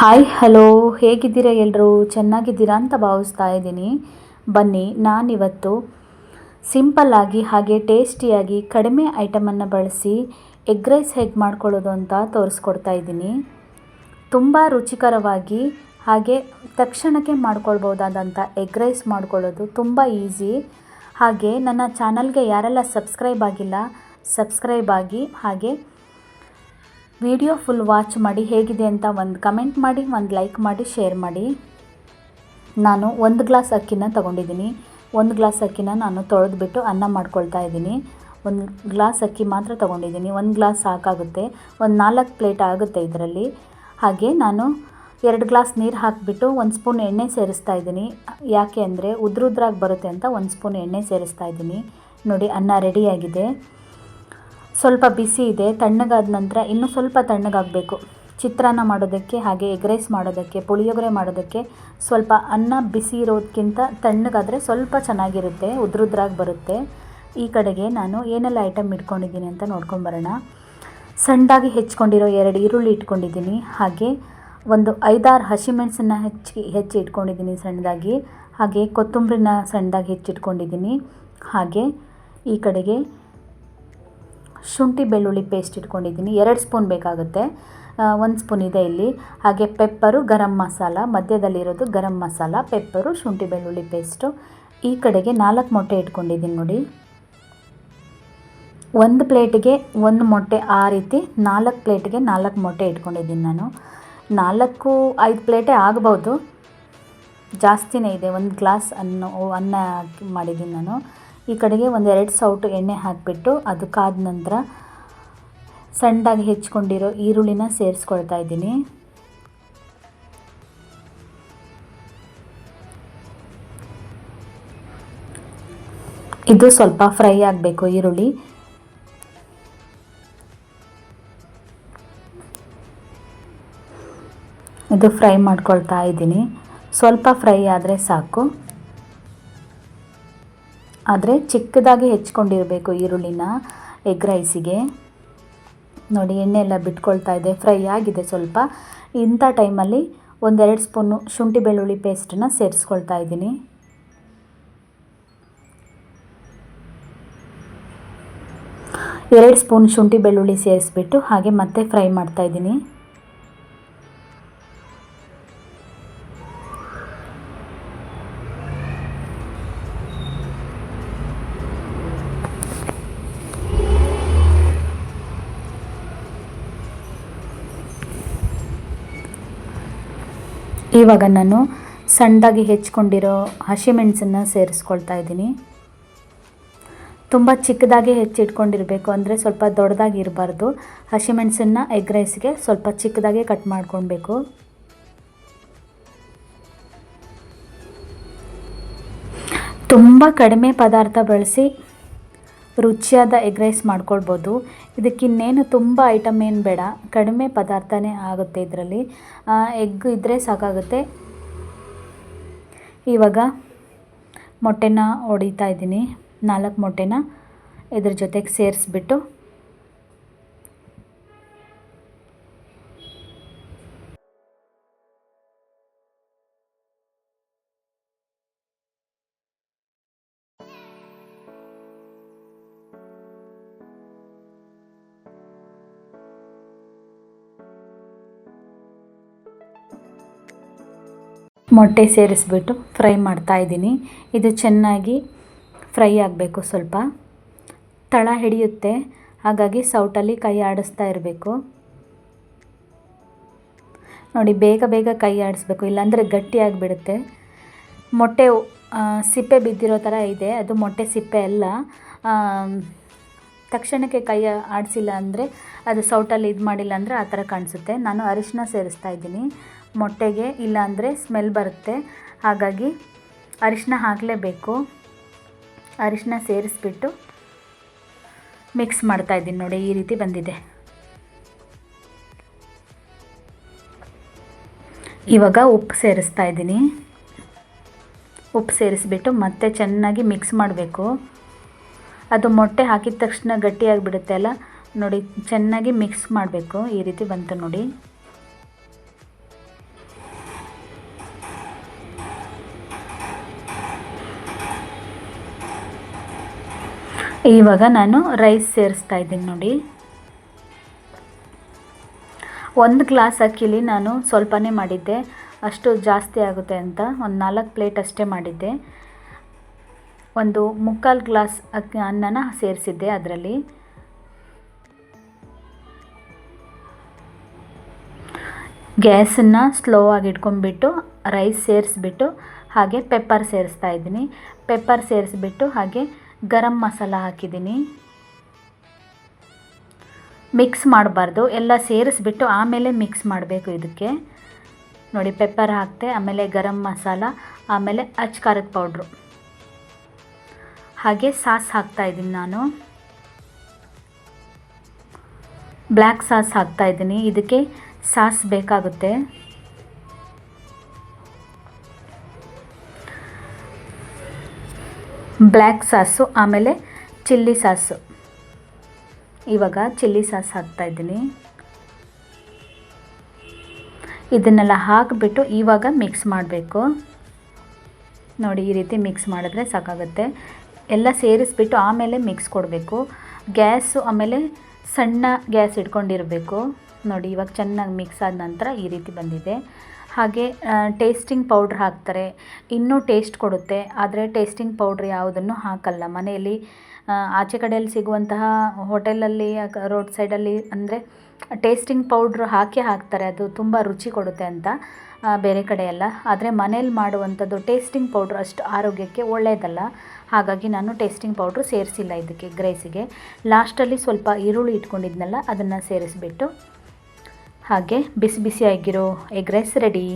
Hi hello ಹೇಗಿದ್ದೀರಾ ಎಲ್ಲರೂ ಚೆನ್ನಾಗಿದ್ದೀರಾ ಅಂತ ಭಾವಿಸ್ತಾ ಇದ್ದೀನಿ. ಬನ್ನಿ, ನಾನಿವತ್ತು ಸಿಂಪಲ್ಲಾಗಿ ಹಾಗೆ ಟೇಸ್ಟಿಯಾಗಿ ಕಡಿಮೆ ಐಟಮನ್ನು ಬಳಸಿ ಎಗ್ ರೈಸ್ ಹೇಗೆ ಮಾಡ್ಕೊಳ್ಳೋದು ಅಂತ ತೋರಿಸ್ಕೊಡ್ತಾ ಇದ್ದೀನಿ. ತುಂಬ ರುಚಿಕರವಾಗಿ ಹಾಗೆ ತಕ್ಷಣಕ್ಕೆ ಮಾಡ್ಕೊಳ್ಬೋದಾದಂಥ ಎಗ್ ರೈಸ್ ಮಾಡ್ಕೊಳ್ಳೋದು ತುಂಬ ಈಸಿ ಹಾಗೆ ನನ್ನ ಚಾನಲ್ಗೆ ಯಾರೆಲ್ಲ ಸಬ್ಸ್ಕ್ರೈಬ್ ಆಗಿಲ್ಲ ಸಬ್ಸ್ಕ್ರೈಬ್ ಆಗಿ ಹಾಗೆ ವಿಡಿಯೋ ಫುಲ್ ವಾಚ್ ಮಾಡಿ ಹೇಗಿದೆ ಅಂತ ಒಂದು ಕಮೆಂಟ್ ಮಾಡಿ, ಒಂದು ಲೈಕ್ ಮಾಡಿ ಶೇರ್ ಮಾಡಿ. ನಾನು ಒಂದು ಗ್ಲಾಸ್ ಅಕ್ಕಿನ ತೊಗೊಂಡಿದ್ದೀನಿ. ಒಂದು ಗ್ಲಾಸ್ ಅಕ್ಕಿನ ನಾನು ತೊಳೆದ್ಬಿಟ್ಟು ಅನ್ನ ಮಾಡ್ಕೊಳ್ತಾ ಇದ್ದೀನಿ. ಒಂದು ಗ್ಲಾಸ್ ಅಕ್ಕಿ ಮಾತ್ರ ತೊಗೊಂಡಿದ್ದೀನಿ. ಒಂದು ಗ್ಲಾಸ್ ಸಾಕಾಗುತ್ತೆ. ಒಂದು ನಾಲ್ಕು ಪ್ಲೇಟ್ ಆಗುತ್ತೆ ಇದರಲ್ಲಿ. ಹಾಗೆ ನಾನು ಎರಡು ಗ್ಲಾಸ್ ನೀರು ಹಾಕಿಬಿಟ್ಟು ಒಂದು ಸ್ಪೂನ್ ಎಣ್ಣೆ ಸೇರಿಸ್ತಾ ಇದ್ದೀನಿ. ಯಾಕೆ ಅಂದರೆ ಉದ್ರುದ್ರಾಗಿ ಬರುತ್ತೆ ಅಂತ ಒಂದು ಸ್ಪೂನ್ ಎಣ್ಣೆ ಸೇರಿಸ್ತಾ ಇದ್ದೀನಿ. ನೋಡಿ, ಅನ್ನ ರೆಡಿಯಾಗಿದೆ ಸ್ವಲ್ಪ ಬಿಸಿ ಇದೆ, ತಣ್ಣಗಾದ ನಂತರ ಇನ್ನೂ ಸ್ವಲ್ಪ ತಣ್ಣಗಾಗಬೇಕು. ಚಿತ್ರಾನ್ನ ಮಾಡೋದಕ್ಕೆ ಹಾಗೆ ಎಗ್ ರೈಸ್ ಮಾಡೋದಕ್ಕೆ, ಪುಳಿಯೋಗರೆ ಮಾಡೋದಕ್ಕೆ ಸ್ವಲ್ಪ ಅನ್ನ ಬಿಸಿ ಇರೋದಕ್ಕಿಂತ ತಣ್ಣಗಾದರೆ ಸ್ವಲ್ಪ ಚೆನ್ನಾಗಿರುತ್ತೆ, ಉದ್ರುದ್ರಾಗಿ ಬರುತ್ತೆ. ಈ ಕಡೆಗೆ ನಾನು ಏನೆಲ್ಲ ಐಟಮ್ ಇಟ್ಕೊಂಡಿದ್ದೀನಿ ಅಂತ ನೋಡ್ಕೊಂಬರೋಣ ಸಣ್ಣದಾಗಿ ಹೆಚ್ಕೊಂಡಿರೋ ಎರಡು ಈರುಳ್ಳಿ ಇಟ್ಕೊಂಡಿದ್ದೀನಿ, ಹಾಗೆ ಒಂದು ಐದಾರು ಹಸಿಮೆಣಸನ್ನ ಹೆಚ್ಚಿ ಹೆಚ್ಚಿ ಇಟ್ಕೊಂಡಿದ್ದೀನಿ ಸಣ್ಣದಾಗಿ, ಹಾಗೆ ಕೊತ್ತಂಬರಿನ ಸಣ್ಣದಾಗಿ ಹೆಚ್ಚಿಟ್ಕೊಂಡಿದ್ದೀನಿ. ಹಾಗೆ ಈ ಕಡೆಗೆ ಶುಂಠಿ ಬೆಳ್ಳುಳ್ಳಿ ಪೇಸ್ಟ್ ಇಟ್ಕೊಂಡಿದ್ದೀನಿ. ಎರಡು ಸ್ಪೂನ್ ಬೇಕಾಗುತ್ತೆ. ಒಂದು ಸ್ಪೂನ್ ಇದೆ ಇಲ್ಲಿ. ಹಾಗೆ ಪೆಪ್ಪರು ಗರಂ ಮಸಾಲ ಮಧ್ಯದಲ್ಲಿರೋದು ಗರಂ ಮಸಾಲ ಪೆಪ್ಪರು ಶುಂಠಿ ಬೆಳ್ಳುಳ್ಳಿ ಪೇಸ್ಟು ಈ ಕಡೆಗೆ ನಾಲ್ಕು ಮೊಟ್ಟೆ ಇಟ್ಕೊಂಡಿದ್ದೀನಿ ನೋಡಿ. ಒಂದು ಪ್ಲೇಟಿಗೆ ಒಂದು ಮೊಟ್ಟೆ ಆ ರೀತಿ ನಾಲ್ಕು ಪ್ಲೇಟಿಗೆ ನಾಲ್ಕು ಮೊಟ್ಟೆ ಇಟ್ಕೊಂಡಿದ್ದೀನಿ ನಾನು. ನಾಲ್ಕು, ಐದು ಪ್ಲೇಟೇ ಆಗ್ಬೋದು. ಜಾಸ್ತಿನೇ ಇದೆ. ಒಂದು ಗ್ಲಾಸ್ ಅನ್ನ ಅನ್ನ ಮಾಡಿದ್ದೀನಿ ನಾನು. ಈ ಕಡೆಗೆ ಒಂದು ಎರಡು ಸೌಟು ಎಣ್ಣೆ ಹಾಕಿಬಿಟ್ಟು ಅದು ಕಾದ ನಂತರ ಸಣ್ಣದಾಗಿ ಹೆಚ್ಕೊಂಡಿರೋ ಈರುಳ್ಳಿನ ಸೇರಿಸ್ಕೊಳ್ತಾ ಇದ್ದೀನಿ. ಇದು ಸ್ವಲ್ಪ ಫ್ರೈ ಆಗಬೇಕು ಈರುಳ್ಳಿ. ಇದು ಫ್ರೈ ಮಾಡ್ಕೊಳ್ತಾ ಇದ್ದೀನಿ. ಸ್ವಲ್ಪ ಫ್ರೈ ಆದರೆ ಸಾಕು. ಆದರೆ ಚಿಕ್ಕದಾಗಿ ಹೆಚ್ಕೊಂಡಿರಬೇಕು ಈರುಳ್ಳಿನ ಎಗ್ ರೈಸಿಗೆ ನೋಡಿ ಎಣ್ಣೆ ಎಲ್ಲ ಬಿಟ್ಕೊಳ್ತಾ ಇದೆ ಫ್ರೈ ಆಗಿದೆ ಸ್ವಲ್ಪ. ಇಂಥ ಟೈಮಲ್ಲಿ ಒಂದೆರಡು ಸ್ಪೂನು ಶುಂಠಿ ಬೆಳ್ಳುಳ್ಳಿ ಪೇಸ್ಟನ್ನು ಸೇರಿಸ್ಕೊಳ್ತಾ ಇದ್ದೀನಿ. ಎರಡು ಸ್ಪೂನ್ ಶುಂಠಿ ಬೆಳ್ಳುಳ್ಳಿ ಸೇರಿಸ್ಬಿಟ್ಟು ಹಾಗೆ ಮತ್ತೆ ಫ್ರೈ ಮಾಡ್ತಾ ಇವಾಗ ನಾನು ಸಣ್ಣದಾಗಿ ಹೆಚ್ಕೊಂಡಿರೋ ಹಸಿಮೆಣಸನ್ನು ಸೇರಿಸ್ಕೊಳ್ತಾ ಇದ್ದೀನಿ. ತುಂಬ ಚಿಕ್ಕದಾಗಿ ಹೆಚ್ಚಿಟ್ಕೊಂಡಿರಬೇಕು ಅಂದರೆ ಸ್ವಲ್ಪ ದೊಡ್ಡದಾಗಿ ಇರಬಾರ್ದು. ಹಸಿಮೆಣಸನ್ನು ಎಗ್ ರೈಸ್ಗೆ ಸ್ವಲ್ಪ ಚಿಕ್ಕದಾಗಿ ಕಟ್ ಮಾಡ್ಕೊಳ್ಬೇಕು. ತುಂಬ ಕಡಿಮೆ ಪದಾರ್ಥ ಬಳಸಿ ರುಚಿಯಾದ ಎಗ್ ರೈಸ್ ಮಾಡ್ಕೊಳ್ಬೋದು. ಇದಕ್ಕಿನ್ನೇನು ತುಂಬ ಐಟಮ್ ಏನು ಬೇಡ. ಕಡಿಮೆ ಪದಾರ್ಥನೇ ಆಗುತ್ತೆ ಇದರಲ್ಲಿ. ಎಗ್ ಇದ್ದರೆ ಸಾಕಾಗುತ್ತೆ. ಇವಾಗ ಮೊಟ್ಟೆನ ಹೊಡಿತಾ ಇದ್ದೀನಿ. ನಾಲ್ಕು ಮೊಟ್ಟೆನ ಇದ್ರ ಜೊತೆಗೆ ಸೇರಿಸ್ಬಿಟ್ಟು ಮೊಟ್ಟೆ ಸೇರಿಸ್ಬಿಟ್ಟು ಫ್ರೈ ಮಾಡ್ತಾ ಇದ್ದೀನಿ. ಇದು ಚೆನ್ನಾಗಿ ಫ್ರೈ ಆಗಬೇಕು ಸ್ವಲ್ಪ. ತಳ ಹಿಡಿಯುತ್ತೆ. ಹಾಗಾಗಿ ಸೌಟಲ್ಲಿ ಕೈ ಆಡಿಸ್ತಾ ಇರಬೇಕು. ನೋಡಿ, ಬೇಗ ಬೇಗ ಕೈ ಆಡಿಸ್ಬೇಕು. ಇಲ್ಲಾಂದರೆ ಗಟ್ಟಿಯಾಗಿಬಿಡುತ್ತೆ ಮೊಟ್ಟೆ ಸಿಪ್ಪೆ ಬಿದ್ದಿರೋ ಥರ ಇದೆ. ಅದು ಮೊಟ್ಟೆ ಸಿಪ್ಪೆ ಅಲ್ಲ. ತಕ್ಷಣಕ್ಕೆ ಕೈ ಆಡಿಸಿಲ್ಲ ಅಂದರೆ, ಅದು ಸೌಟಲ್ಲಿ ಇದು ಮಾಡಿಲ್ಲ ಅಂದರೆ ಆ ಥರ ಕಾಣಿಸುತ್ತೆ. ನಾನು ಅರಿಶಿನ ಸೇರಿಸ್ತಾ ಇದ್ದೀನಿ. ಮೊಟ್ಟೆಗೆ ಇಲ್ಲಾಂದರೆ ಸ್ಮೆಲ್ ಬರುತ್ತೆ. ಹಾಗಾಗಿ ಅರಿಶಿನ ಹಾಕಲೇಬೇಕು. ಅರಿಶಿನ ಸೇರಿಸ್ಬಿಟ್ಟು ಮಿಕ್ಸ್ ಮಾಡ್ತಾ ಇದ್ದೀನಿ ನೋಡಿ, ಈ ರೀತಿ ಬಂದಿದೆ. ಇವಾಗ ಉಪ್ಪು ಸೇರಿಸ್ತಾ ಇದ್ದೀನಿ. ಉಪ್ಪು ಸೇರಿಸ್ಬಿಟ್ಟು ಮತ್ತೆ ಚೆನ್ನಾಗಿ ಮಿಕ್ಸ್ ಮಾಡಬೇಕು. ಅದು ಮೊಟ್ಟೆ ಹಾಕಿದ ತಕ್ಷಣ ಗಟ್ಟಿಯಾಗಿಬಿಡುತ್ತೆ ಅಲ್ಲ? ನೋಡಿ, ಚೆನ್ನಾಗಿ ಮಿಕ್ಸ್ ಮಾಡಬೇಕು. ಈ ರೀತಿ ಬಂತು ನೋಡಿ. ಇವಾಗ ನಾನು ರೈಸ್ ಸೇರಿಸ್ತಾ ಇದ್ದೀನಿ ನೋಡಿ. ಒಂದು ಗ್ಲಾಸ್ ಅಕ್ಕಿಲಿ ನಾನು ಸ್ವಲ್ಪನೇ ಮಾಡಿದ್ದೆ. ಅಷ್ಟು ಜಾಸ್ತಿ ಆಗುತ್ತೆ ಅಂತ ಒಂದು ನಾಲ್ಕು ಪ್ಲೇಟ್ ಅಷ್ಟೇ ಮಾಡಿದ್ದೆ. ಒಂದು ಮುಕ್ಕಾಲು ಗ್ಲಾಸ್ ಅಕ್ಕಿ ಅನ್ನನ ಸೇರಿಸಿದ್ದೆ ಅದರಲ್ಲಿ. ಗ್ಯಾಸನ್ನು ಸ್ಲೋ ಆಗಿ ಇಟ್ಕೊಂಡ್ಬಿಟ್ಟು ರೈಸ್ ಸೇರಿಸ್ಬಿಟ್ಟು ಹಾಗೆ ಪೆಪ್ಪರ್ ಸೇರಿಸ್ತಾ ಇದ್ದೀನಿ. ಪೆಪ್ಪರ್ ಸೇರಿಸ್ಬಿಟ್ಟು ಹಾಗೆ ಗರಂ ಮಸಾಲ ಹಾಕಿದ್ದೀನಿ. ಮಿಕ್ಸ್ ಮಾಡಬಾರ್ದು. ಎಲ್ಲ ಸೇರಿಸ್ಬಿಟ್ಟು ಆಮೇಲೆ ಮಿಕ್ಸ್ ಮಾಡಬೇಕು ಇದಕ್ಕೆ. ನೋಡಿ ಪೆಪ್ಪರ್ ಹಾಕ್ತೆ, ಆಮೇಲೆ ಗರಂ ಮಸಾಲ, ಆಮೇಲೆ ಅಚ್ ಖಾರದ ಪೌಡ್ರು ಹಾಗೆ ಸಾಸ್ ಹಾಕ್ತಾ ಇದ್ದೀನಿ ನಾನು. ಬ್ಲ್ಯಾಕ್ ಸಾಸ್ ಹಾಕ್ತಾ ಇದ್ದೀನಿ. ಇದಕ್ಕೆ ಸಾಸ್ ಬೇಕಾಗುತ್ತೆ. ಬ್ಲ್ಯಾಕ್ ಸಾಸು, ಆಮೇಲೆ ಚಿಲ್ಲಿ ಸಾಸು. ಇವಾಗ ಚಿಲ್ಲಿ ಸಾಸ್ ಹಾಕ್ತಾ ಇದ್ದೀನಿ. ಇದನ್ನೆಲ್ಲ ಹಾಕಿಬಿಟ್ಟು ಇವಾಗ ಮಿಕ್ಸ್ ಮಾಡಬೇಕು. ನೋಡಿ, ಈ ರೀತಿ ಮಿಕ್ಸ್ ಮಾಡಿದ್ರೆ ಸಾಕಾಗುತ್ತೆ. ಎಲ್ಲ ಸೇರಿಸ್ಬಿಟ್ಟು ಆಮೇಲೆ ಮಿಕ್ಸ್ ಕೊಡಬೇಕು. ಗ್ಯಾಸು, ಆಮೇಲೆ ಸಣ್ಣ ಗ್ಯಾಸ್ ಇಟ್ಕೊಂಡಿರಬೇಕು. ನೋಡಿ, ಇವಾಗ ಚೆನ್ನಾಗಿ ಮಿಕ್ಸ್ ಆದ ನಂತರ ಈ ರೀತಿ ಬಂದಿದೆ. ಹಾಗೆ ಟೇಸ್ಟಿಂಗ್ ಪೌಡ್ರ್ ಹಾಕ್ತಾರೆ. ಇನ್ನೂ ಟೇಸ್ಟ್ ಕೊಡುತ್ತೆ. ಆದರೆ ಟೇಸ್ಟಿಂಗ್ ಪೌಡ್ರ್ ಯಾವುದನ್ನು ಹಾಕಲ್ಲ. ಮನೆಯಲ್ಲಿ ಆಚೆ ಕಡೆಯಲ್ಲಿ ಸಿಗುವಂತಹ ಹೋಟೆಲಲ್ಲಿ ರೋಡ್ ಸೈಡಲ್ಲಿ ಅಂದರೆ ಟೇಸ್ಟಿಂಗ್ ಪೌಡ್ರ್ ಹಾಕಿ ಹಾಕ್ತಾರೆ. ಅದು ತುಂಬ ರುಚಿ ಕೊಡುತ್ತೆ ಅಂತ ಬೇರೆ ಕಡೆ ಎಲ್ಲ. ಆದರೆ ಮನೇಲಿ ಮಾಡುವಂಥದ್ದು ಟೇಸ್ಟಿಂಗ್ ಪೌಡ್ರ್ ಅಷ್ಟು ಆರೋಗ್ಯಕ್ಕೆ ಒಳ್ಳೆಯದಲ್ಲ ಹಾಗಾಗಿ ನಾನು ಟೇಸ್ಟಿಂಗ್ ಪೌಡ್ರು ಸೇರಿಸಿಲ್ಲ ಇದಕ್ಕೆ, ಗ್ರೇಸಿಗೆ. ರೈಸಿಗೆ ಲಾಸ್ಟಲ್ಲಿ ಸ್ವಲ್ಪ ಈರುಳ್ಳಿ ಇಟ್ಕೊಂಡಿದ್ನಲ್ಲ, ಅದನ್ನು ಸೇರಿಸ್ಬಿಟ್ಟು ಹಾಗೆ ಬಿಸಿ ಬಿಸಿಯಾಗಿರೋ ಎಗ್ ರೈಸ್ ರೆಡಿ